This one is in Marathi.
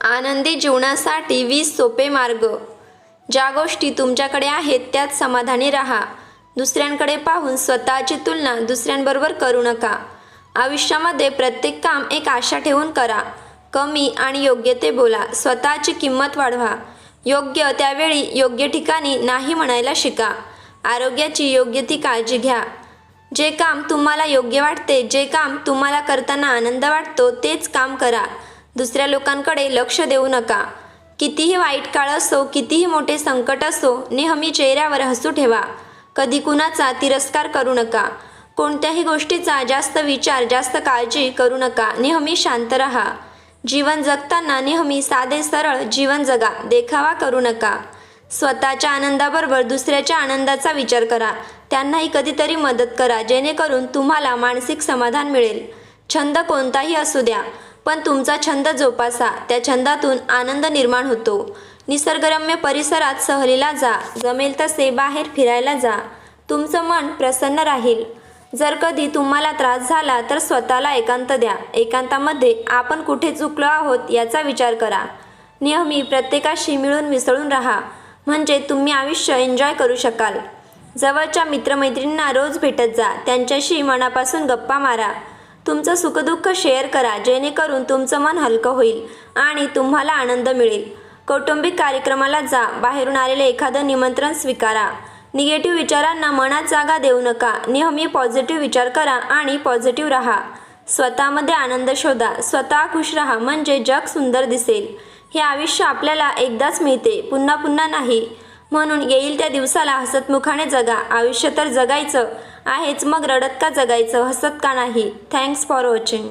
आनंदी जीवनासाठी वीस सोपे मार्ग. ज्या गोष्टी तुमच्याकडे आहेत त्यात समाधानी राहा. दुसऱ्यांकडे पाहून स्वतःची तुलना दुसऱ्यांबरोबर करू नका. आयुष्यामध्ये प्रत्येक काम एक आशा ठेवून करा. कमी आणि योग्य ते बोला. स्वतःची किंमत वाढवा. योग्य त्यावेळी योग्य ठिकाणी नाही म्हणायला शिका. आरोग्याची योग्य ती काळजी घ्या. जे काम तुम्हाला योग्य वाटते जे काम तुम्हाला करताना आनंद वाटतो तेच काम करा. दुसऱ्या लोकांकडे लक्ष देऊ नका. कितीही वाईट काळ असो कितीही मोठे संकट असो नेहमी चेहऱ्यावर हसू ठेवा. कधी कुणाचा तिरस्कार करू नका. कोणत्याही गोष्टीचा जास्त विचार जास्त काळजी करू नका. नेहमी शांत राहा. जीवन जगताना नेहमी साधे सरळ जीवन जगा. देखावा करू नका. स्वतःच्या आनंदाबरोबर दुसऱ्याच्या आनंदाचा विचार करा. त्यांनाही कधीतरी मदत करा. जेणेकरून तुम्हाला मानसिक समाधान मिळेल. छंद कोणताही असू द्या. पण तुमचा छंद जोपासा. त्या छंदातून आनंद निर्माण होतो. निसर्गरम्य परिसरात सहलीला जा. जमेल तसे बाहेर फिरायला जा. तुमचं मन प्रसन्न राहील. जर कधी तुम्हाला त्रास झाला तर स्वतःला एकांत द्या. एकांतामध्ये आपण कुठे चुकलो आहोत याचा विचार करा. नेहमी प्रत्येकाशी मिळून मिसळून राहा. म्हणजे तुम्ही आयुष्य एन्जॉय करू शकाल. जवळच्या मित्रमैत्रिणींना रोज भेटत जा. त्यांच्याशी मनापासून गप्पा मारा. तुमचं सुखदुःख शेअर करा जेणेकरून तुमचं मन हलकं होईल आणि तुम्हाला आनंद मिळेल. कौटुंबिक कार्यक्रमाला जा बाहेरून आलेले एखादं निमंत्रण स्वीकारा. निगेटिव्ह विचारांना मनात जागा देऊ नका. नेहमी पॉझिटिव्ह विचार करा आणि पॉझिटिव्ह राहा. स्वतःमध्ये आनंद शोधा. स्वतः खुश राहा म्हणजे जग सुंदर दिसेल. हे आयुष्य आपल्याला एकदाच मिळते. पुन्हा पुन्हा नाही. म्हणून येईल त्या दिवसाला हसतमुखाने जगा. आयुष्य तर जगायचं आहेच मग रडत का जगायचं? हसत का नाही? Thanks for watching